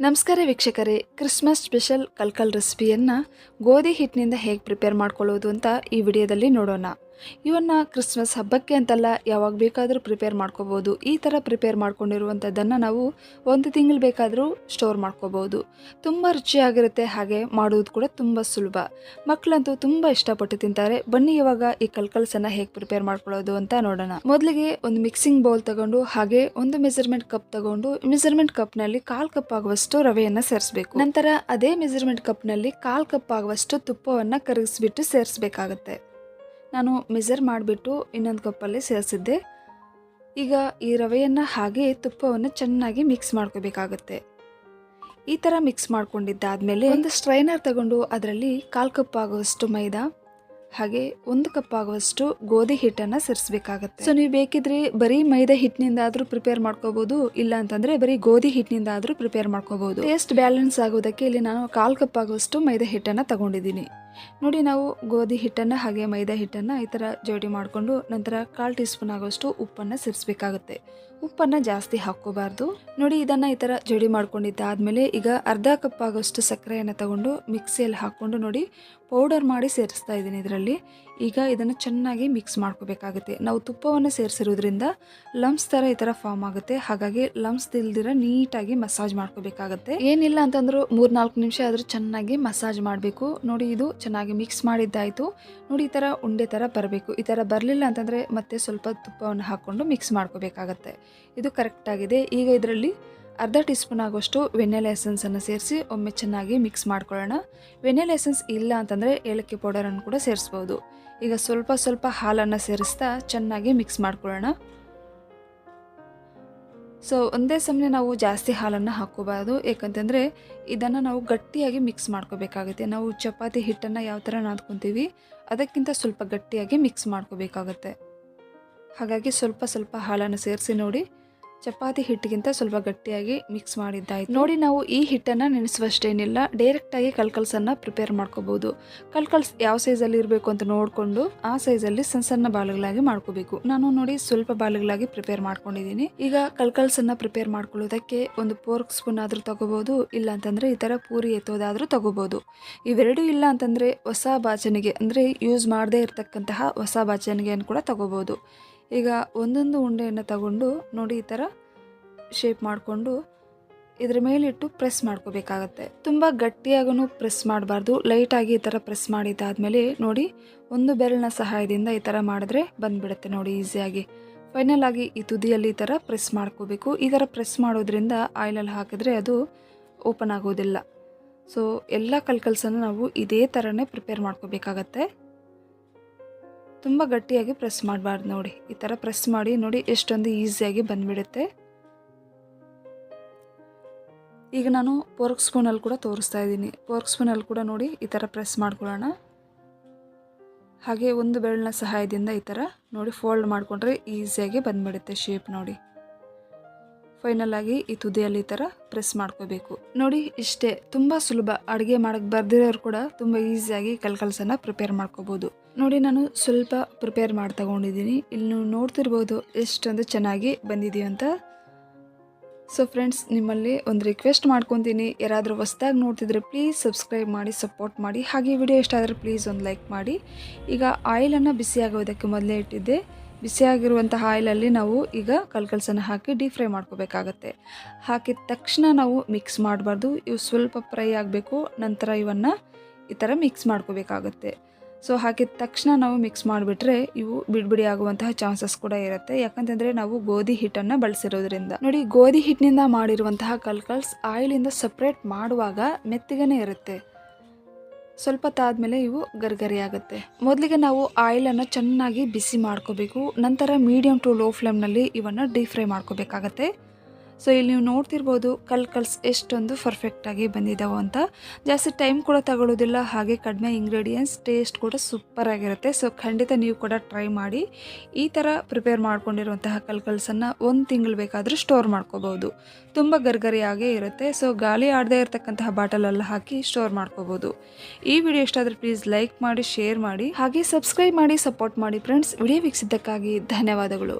ನಮಸ್ಕಾರ ವೀಕ್ಷಕರೇ, Christmas special kalkal ರೆಸಿಪಿಯನ್ನು ಗೋಧಿ ಹಿಟ್ಟಿನಿಂದ ಹೇಗೆ ಪ್ರಿಪೇರ್ ಮಾಡ್ಕೊಳ್ಳೋದು ಅಂತ ಈ ವಿಡಿಯೋದಲ್ಲಿ ನೋಡೋಣ. ಇವನ್ನು ಕ್ರಿಸ್ಮಸ್ ಹಬ್ಬಕ್ಕೆ ಅಂತಲ್ಲ ಯಾವಾಗ ಬೇಕಾದರೂ ಪ್ರಿಪೇರ್ ಮಾಡ್ಕೋಬೋದು. ಈ ಥರ ಪ್ರಿಪೇರ್ ಮಾಡ್ಕೊಂಡಿರುವಂಥದ್ದನ್ನು ನಾವು ಒಂದು ತಿಂಗಳು ಬೇಕಾದರೂ ಸ್ಟೋರ್ ಮಾಡ್ಕೋಬೋದು. ತುಂಬ ರುಚಿಯಾಗಿರುತ್ತೆ, ಹಾಗೆ ಮಾಡೋದು ಕೂಡ ತುಂಬ ಸುಲಭ. ಮಕ್ಕಳಂತೂ ತುಂಬ ಇಷ್ಟಪಟ್ಟು ತಿಂತಾರೆ. ಬನ್ನಿ ಇವಾಗ ಈ ಕಲ್ಕಲ್ಸನ್ನು ಹೇಗೆ ಪ್ರಿಪೇರ್ ಮಾಡ್ಕೊಳ್ಳೋದು ಅಂತ ನೋಡೋಣ. ಮೊದಲಿಗೆ ಒಂದು ಮಿಕ್ಸಿಂಗ್ ಬೌಲ್ ತಗೊಂಡು, ಹಾಗೆ ಒಂದು ಮೆಜರ್ಮೆಂಟ್ ಕಪ್ ತಗೊಂಡು ಮೆಜರ್ಮೆಂಟ್ ಕಪ್ನಲ್ಲಿ ಕಾಲ್ ಕಪ್ ಆಗುವಷ್ಟು ರವೆಯನ್ನು ಸೇರಿಸಬೇಕು. ನಂತರ ಅದೇ ಮೆಜರ್ಮೆಂಟ್ ಕಪ್ನಲ್ಲಿ ಕಾಲ್ ಕಪ್ ಆಗುವಷ್ಟು ತುಪ್ಪವನ್ನು ಕರಗಿಸ್ಬಿಟ್ಟು ಸೇರಿಸಬೇಕಾಗತ್ತೆ. ನಾನು ಮೆಜರ್ ಮಾಡಿಬಿಟ್ಟು ಇನ್ನೊಂದು ಕಪ್ಪಲ್ಲಿ ಸೇರಿಸಿದ್ದೆ. ಈಗ ಈ ರವೆಯನ್ನು ಹಾಗೆ ತುಪ್ಪವನ್ನು ಚೆನ್ನಾಗಿ ಮಿಕ್ಸ್ ಮಾಡ್ಕೋಬೇಕಾಗುತ್ತೆ. ಈ ಥರ ಮಿಕ್ಸ್ ಮಾಡ್ಕೊಂಡಿದ್ದಾದಮೇಲೆ ಒಂದು ಸ್ಟ್ರೈನರ್ ತಗೊಂಡು ಅದರಲ್ಲಿ ಕಾಲು ಕಪ್ ಆಗುವಷ್ಟು ಮೈದಾ, ಹಾಗೆ ಒಂದು ಕಪ್ ಆಗುವಷ್ಟು ಗೋಧಿ ಹಿಟ್ಟನ್ನು ಸೇರಿಸಬೇಕಾಗುತ್ತೆ. ಸೊ ನೀವು ಬೇಕಿದ್ರೆ ಬರೀ ಮೈದಾ ಹಿಟ್ಟಿನಿಂದಾದರೂ ಪ್ರಿಪೇರ್ ಮಾಡ್ಕೋಬಹುದು ಇಲ್ಲ ಅಂತಂದ್ರೆ ಬರೀ ಗೋಧಿ ಹಿಟ್ಟಿನಿಂದಾದರೂ ಪ್ರಿಪೇರ್ ಮಾಡ್ಕೋಬಹುದು ಟೇಸ್ಟ್ ಬ್ಯಾಲೆನ್ಸ್ ಆಗೋದಕ್ಕೆ ಇಲ್ಲಿ ನಾನು ಕಾಲು ಕಪ್ ಆಗುವಷ್ಟು ಮೈದಾ ಹಿಟ್ಟನ್ನು ತಗೊಂಡಿದ್ದೀನಿ. ನೋಡಿ ನಾವು ಗೋಧಿ ಹಿಟ್ಟನ್ನು ಹಾಗೆ ಮೈದಾ ಹಿಟ್ಟನ್ನು ಈ ಥರ ಜೋಡಿ ಮಾಡಿಕೊಂಡು ನಂತರ ಕಾಲು ಟೀ ಸ್ಪೂನ್ ಆಗೋಷ್ಟು ಉಪ್ಪನ್ನು ಸೇರಿಸ್ಬೇಕಾಗುತ್ತೆ. ಉಪ್ಪನ್ನು ಜಾಸ್ತಿ ಹಾಕ್ಕೋಬಾರ್ದು. ನೋಡಿ ಇದನ್ನು ಈ ಥರ ಜೋಡಿ ಮಾಡ್ಕೊಂಡಿದ್ದಾದ್ಮೇಲೆ ಈಗ ಅರ್ಧ ಕಪ್ ಆಗೋಷ್ಟು ಸಕ್ಕರೆಯನ್ನು ತಗೊಂಡು ಮಿಕ್ಸಿಯಲ್ಲಿ ಹಾಕ್ಕೊಂಡು ನೋಡಿ ಪೌಡರ್ ಮಾಡಿ ಸೇರಿಸ್ತಾ ಇದ್ದೀನಿ ಇದರಲ್ಲಿ. ಈಗ ಇದನ್ನು ಚೆನ್ನಾಗಿ ಮಿಕ್ಸ್ ಮಾಡ್ಕೋಬೇಕಾಗುತ್ತೆ. ನಾವು ತುಪ್ಪವನ್ನು ಸೇರಿಸಿರೋದ್ರಿಂದ ಲಮ್ಸ್ ಥರ ಈ ಥರ ಫಾರ್ಮ್ ಆಗುತ್ತೆ. ಹಾಗಾಗಿ ಲಮ್ಸ್ ಇಲ್ದಿರ ನೀಟಾಗಿ ಮಸಾಜ್ ಮಾಡ್ಕೋಬೇಕಾಗುತ್ತೆ. ಏನಿಲ್ಲ ಅಂತಂದ್ರೂ ಮೂರ್ನಾಲ್ಕು ನಿಮಿಷ ಆದರೂ ಚೆನ್ನಾಗಿ ಮಸಾಜ್ ಮಾಡಬೇಕು. ನೋಡಿ ಇದು ಚೆನ್ನಾಗಿ ಮಿಕ್ಸ್ ಮಾಡಿದ್ದಾಯಿತು. ನೋಡಿ, ಈ ಥರ ಉಂಡೆ ಥರ ಬರಬೇಕು. ಈ ಥರ ಬರಲಿಲ್ಲ ಅಂತಂದರೆ ಮತ್ತೆ ಸ್ವಲ್ಪ ತುಪ್ಪವನ್ನು ಹಾಕ್ಕೊಂಡು ಮಿಕ್ಸ್ ಮಾಡ್ಕೋಬೇಕಾಗತ್ತೆ. ಇದು ಕರೆಕ್ಟಾಗಿದೆ ಈಗ ಇದರಲ್ಲಿ ಅರ್ಧ ಟೀ ಸ್ಪೂನ್ ಆಗೋಷ್ಟು ವೆನೆಲ್ ಎಸೆನ್ಸನ್ನು ಸೇರಿಸಿ ಒಮ್ಮೆ ಚೆನ್ನಾಗಿ ಮಿಕ್ಸ್ ಮಾಡ್ಕೊಳ್ಳೋಣ. ವೆನೆಲ್ ಎಸೆನ್ಸ್ ಇಲ್ಲ ಅಂತಂದರೆ ಏಲಕ್ಕಿ ಪೌಡರನ್ನು ಕೂಡ ಸೇರಿಸ್ಬೋದು. ಈಗ ಸ್ವಲ್ಪ ಸ್ವಲ್ಪ ಹಾಲನ್ನು ಸೇರಿಸ್ತಾ ಚೆನ್ನಾಗಿ ಮಿಕ್ಸ್ ಮಾಡ್ಕೊಳ್ಳೋಣ. ಸೊ ಒಂದೇ ಸಮಯ ನಾವು ಜಾಸ್ತಿ ಹಾಲನ್ನು ಹಾಕೋಬಾರ್ದು ಏಕೆಂತಂದರೆ ಇದನ್ನು ನಾವು ಗಟ್ಟಿಯಾಗಿ ಮಿಕ್ಸ್ ಮಾಡ್ಕೋಬೇಕಾಗುತ್ತೆ. ನಾವು ಚಪಾತಿ ಹಿಟ್ಟನ್ನು ಯಾವ ಥರ ನಾದ್ಕೊತೀವಿ, ಅದಕ್ಕಿಂತ ಸ್ವಲ್ಪ ಗಟ್ಟಿಯಾಗಿ ಮಿಕ್ಸ್ ಮಾಡ್ಕೋಬೇಕಾಗತ್ತೆ. ಹಾಗಾಗಿ ಸ್ವಲ್ಪ ಸ್ವಲ್ಪ ಹಾಲನ್ನು ಸೇರಿಸಿ ನೋಡಿ. ಚಪಾತಿ ಹಿಟ್ಟಿಗಿಂತ ಸ್ವಲ್ಪ ಗಟ್ಟಿಯಾಗಿ ಮಿಕ್ಸ್ ಮಾಡಿದ್ದಾಯ್ತು. ನೋಡಿ ನಾವು ಈ ಹಿಟ್ಟನ್ನು ನೆನೆಸುವಷ್ಟೇನಿಲ್ಲ. ಡೈರೆಕ್ಟಾಗಿ ಕಲ್ಕಲ್ಸನ್ನು ಪ್ರಿಪೇರ್ ಮಾಡ್ಕೋಬಹುದು ಕಲ್ಕಲ್ಸ್ ಯಾವ ಸೈಜಲ್ಲಿ ಇರಬೇಕು ಅಂತ ನೋಡಿಕೊಂಡು ಆ ಸೈಜಲ್ಲಿ ಸಣ್ಣ ಸಣ್ಣ ಬಾಲುಗಳಾಗಿ ಮಾಡ್ಕೋಬೇಕು. ನಾನು ನೋಡಿ ಸ್ವಲ್ಪ ಬಾಲುಗಳಾಗಿ ಪ್ರಿಪೇರ್ ಮಾಡ್ಕೊಂಡಿದ್ದೀನಿ. ಈಗ ಕಲ್ಕಲ್ಸನ್ನು ಪ್ರಿಪೇರ್ ಮಾಡ್ಕೊಳ್ಳೋದಕ್ಕೆ ಒಂದು ಪೋರ್ಕ್ ಸ್ಪೂನ್ ಆದರೂ ತಗೋಬಹುದು ಇಲ್ಲ ಅಂತಂದರೆ ಈ ಥರ ಪೂರಿ ಎತ್ತೋದಾದರೂ ತಗೋಬಹುದು ಇವೆರಡೂ ಇಲ್ಲ ಅಂತಂದರೆ ಹೊಸ ಬಾಚಣಿಗೆ, ಅಂದರೆ ಯೂಸ್ ಮಾಡದೇ ಇರತಕ್ಕಂತಹ ಹೊಸ ಬಾಚಣಿಗೆಯನ್ನು ಕೂಡ ತಗೋಬಹುದು ಈಗ ಒಂದೊಂದು ಉಂಡೆಯನ್ನು ತಗೊಂಡು ನೋಡಿ ಈ ಥರ ಶೇಪ್ ಮಾಡಿಕೊಂಡು ಇದ್ರ ಮೇಲಿಟ್ಟು ಪ್ರೆಸ್ ಮಾಡ್ಕೋಬೇಕಾಗತ್ತೆ. ತುಂಬ ಗಟ್ಟಿಯಾಗೂ ಪ್ರೆಸ್ ಮಾಡಬಾರ್ದು. ಲೈಟಾಗಿ ಈ ಥರ ಪ್ರೆಸ್ ಮಾಡಿದ್ದಾದಮೇಲೆ ನೋಡಿ ಒಂದು ಬೆರಳಿನ ಸಹಾಯದಿಂದ ಈ ಥರ ಮಾಡಿದ್ರೆ ಬಂದುಬಿಡುತ್ತೆ ನೋಡಿ ಈಸಿಯಾಗಿ. ಫೈನಲ್ ಆಗಿ ಈ ತುದಿಯಲ್ಲಿ ಈ ಥರ ಪ್ರೆಸ್ ಮಾಡ್ಕೋಬೇಕು. ಈ ಥರ ಪ್ರೆಸ್ ಮಾಡೋದ್ರಿಂದ ಆಯಿಲಲ್ಲಿ ಹಾಕಿದ್ರೆ ಅದು ಓಪನ್ ಆಗೋದಿಲ್ಲ. ಸೊ ಎಲ್ಲ ಕಲ್ಕಲ್ಸನ್ನು ನಾವು ಇದೇ ಥರನೇ ಪ್ರಿಪೇರ್ ಮಾಡ್ಕೋಬೇಕಾಗತ್ತೆ. ತುಂಬ ಗಟ್ಟಿಯಾಗಿ ಪ್ರೆಸ್ ಮಾಡಬಾರ್ದು ನೋಡಿ. ಈ ಥರ ಪ್ರೆಸ್ ಮಾಡಿ ನೋಡಿ ಎಷ್ಟೊಂದು ಈಸಿಯಾಗಿ ಬಂದ್ಬಿಡುತ್ತೆ. ಈಗ ನಾನು ಪೋರ್ಕ್ ಸ್ಪೂನಲ್ಲಿ ಕೂಡ ತೋರಿಸ್ತಾ ಇದ್ದೀನಿ. ಪೋರ್ಕ್ ಸ್ಪೂನಲ್ಲಿ ಕೂಡ ನೋಡಿ ಈ ಥರ ಪ್ರೆಸ್ ಮಾಡ್ಕೊಳ್ಳೋಣ. ಹಾಗೆ ಒಂದು ಬೆರಳಿನ ಸಹಾಯದಿಂದ ಈ ಥರ ನೋಡಿ ಫೋಲ್ಡ್ ಮಾಡಿಕೊಂಡ್ರೆ ಈಸಿಯಾಗಿ ಬಂದ್ಬಿಡುತ್ತೆ ಶೇಪ್ ನೋಡಿ. ಫೈನಲ್ ಆಗಿ ಈ ತುದಿಯಲ್ಲಿ ಈ ಥರ ಪ್ರೆಸ್ ಮಾಡ್ಕೋಬೇಕು. ನೋಡಿ, ಇಷ್ಟೇ, ತುಂಬ ಸುಲಭ. ಅಡುಗೆ ಮಾಡೋಕ್ಕೆ ಬರ್ದಿರೋರು ಕೂಡ ತುಂಬ ಈಸಿಯಾಗಿ ಕಲ್ಕಲ್ಸನ್ನು ಪ್ರಿಪೇರ್ ಮಾಡ್ಕೋಬೋದು. ನೋಡಿ, ನಾನು ಸ್ವಲ್ಪ ಪ್ರಿಪೇರ್ ಮಾಡಿ ತಗೊಂಡಿದ್ದೀನಿ. ಇಲ್ಲಿ ನೀವು ನೋಡ್ತಿರ್ಬೋದು ಎಷ್ಟೊಂದು ಚೆನ್ನಾಗಿ ಬಂದಿದೆಯಂತ ಅಂತ. ಸೊ ಫ್ರೆಂಡ್ಸ್ ನಿಮ್ಮಲ್ಲಿ ಒಂದು ರಿಕ್ವೆಸ್ಟ್ ಮಾಡ್ಕೊತೀನಿ. ಯಾರಾದರೂ ಹೊಸ್ದಾಗಿ ನೋಡ್ತಿದ್ರೆ ಪ್ಲೀಸ್ ಸಬ್ಸ್ಕ್ರೈಬ್ ಮಾಡಿ ಸಪೋರ್ಟ್ ಮಾಡಿ. ಹಾಗೆ ವಿಡಿಯೋ ಇಷ್ಟ ಆದರೆ ಪ್ಲೀಸ್ ಒಂದು ಲೈಕ್ ಮಾಡಿ. ಈಗ ಆಯಿಲನ್ನು ಬಿಸಿ ಆಗೋದಕ್ಕೆ ಮೊದಲೇ ಇಟ್ಟಿದ್ದೆ. ಬಿಸಿಯಾಗಿರುವಂತಹ ಆಯಿಲಲ್ಲಿ ನಾವು ಈಗ ಕಲ್ಕಲ್ಸನ್ನು ಹಾಕಿ ಡೀಪ್ ಫ್ರೈ ಮಾಡ್ಕೋಬೇಕಾಗತ್ತೆ. ಹಾಕಿದ ತಕ್ಷಣ ನಾವು ಮಿಕ್ಸ್ ಮಾಡಬಾರ್ದು. ಇವು ಸ್ವಲ್ಪ ಫ್ರೈ ಆಗಬೇಕು, ನಂತರ ಇವನ್ನು ಈ ಥರ ಮಿಕ್ಸ್ ಮಾಡ್ಕೋಬೇಕಾಗತ್ತೆ. ಸೊ, ಹಾಕಿದ ತಕ್ಷಣ ನಾವು ಮಿಕ್ಸ್ ಮಾಡಿಬಿಟ್ರೆ ಇವು ಬಿಡ್ಬಿಡಿ ಆಗುವಂತಹ ಚಾನ್ಸಸ್ ಕೂಡ ಇರುತ್ತೆ. ಯಾಕಂತಂದರೆ ನಾವು ಗೋಧಿ ಹಿಟ್ಟನ್ನು ಬಳಸಿರೋದ್ರಿಂದ. ನೋಡಿ, ಗೋಧಿ ಹಿಟ್ಟಿನಿಂದ ಮಾಡಿರುವಂತಹ ಕಲ್ಕಲ್ಸ್ ಆಯಿಲಿಂದ ಸಪ್ರೇಟ್ ಮಾಡುವಾಗ ಮೆತ್ತಿಗೆನೇ ಇರುತ್ತೆ. ಸ್ವಲ್ಪ ತಾದ್ಮೇಲೆ ಇವು ಗರ್ಗರಿ ಆಗುತ್ತೆ. ಮೊದಲಿಗೆ ನಾವು ಆಯಿಲನ್ನು ಚೆನ್ನಾಗಿ ಬಿಸಿ ಮಾಡ್ಕೋಬೇಕು, ನಂತರ ಮೀಡಿಯಮ್ ಟು ಲೋ ಫ್ಲೇಮ್ನಲ್ಲಿ ಇವನ್ನು ಡೀಪ್ ಫ್ರೈ ಮಾಡ್ಕೋಬೇಕಾಗತ್ತೆ. ಸೊ ಇಲ್ಲಿ ನೀವು ನೋಡ್ತಿರ್ಬೋದು ಕಲ್ ಕಲ್ಸ್ ಎಷ್ಟೊಂದು ಪರ್ಫೆಕ್ಟಾಗಿ ಬಂದಿದ್ದಾವೆ ಅಂತ. ಜಾಸ್ತಿ ಟೈಮ್ ಕೂಡ ತಗೊಳ್ಳೋದಿಲ್ಲ ಹಾಗೆ ಕಡಿಮೆ ಇಂಗ್ರೀಡಿಯೆಂಟ್ಸ್ ಟೇಸ್ಟ್ ಕೂಡ ಸೂಪರ್ ಆಗಿರುತ್ತೆ. ಸೊ ಖಂಡಿತ ನೀವು ಕೂಡ ಟ್ರೈ ಮಾಡಿ, ಈ ಥರ ಪ್ರಿಪೇರ್ ಮಾಡ್ಕೊಂಡಿರುವಂತಹ ಕಲ್ಕಲ್ಸನ್ನು ಒಂದು ತಿಂಗಳು ಬೇಕಾದರೂ ಸ್ಟೋರ್ ಮಾಡ್ಕೋಬೋದು. ತುಂಬ ಗರ್ಗರಿಯಾಗೇ ಇರುತ್ತೆ. ಸೊ ಗಾಳಿ ಆಡದೇ ಇರತಕ್ಕಂತಹ ಬಾಟಲಲ್ಲಿ ಹಾಕಿ ಸ್ಟೋರ್ ಮಾಡ್ಕೋಬೋದು. ಈ ವಿಡಿಯೋ ಇಷ್ಟ ಪ್ಲೀಸ್ ಲೈಕ್ ಮಾಡಿ ಶೇರ್ ಮಾಡಿ, ಹಾಗೆ ಸಬ್ಸ್ಕ್ರೈಬ್ ಮಾಡಿ ಸಪೋರ್ಟ್ ಮಾಡಿ ಫ್ರೆಂಡ್ಸ್ ವಿಡಿಯೋ ವೀಕ್ಷಿದ್ದಕ್ಕಾಗಿ ಧನ್ಯವಾದಗಳು.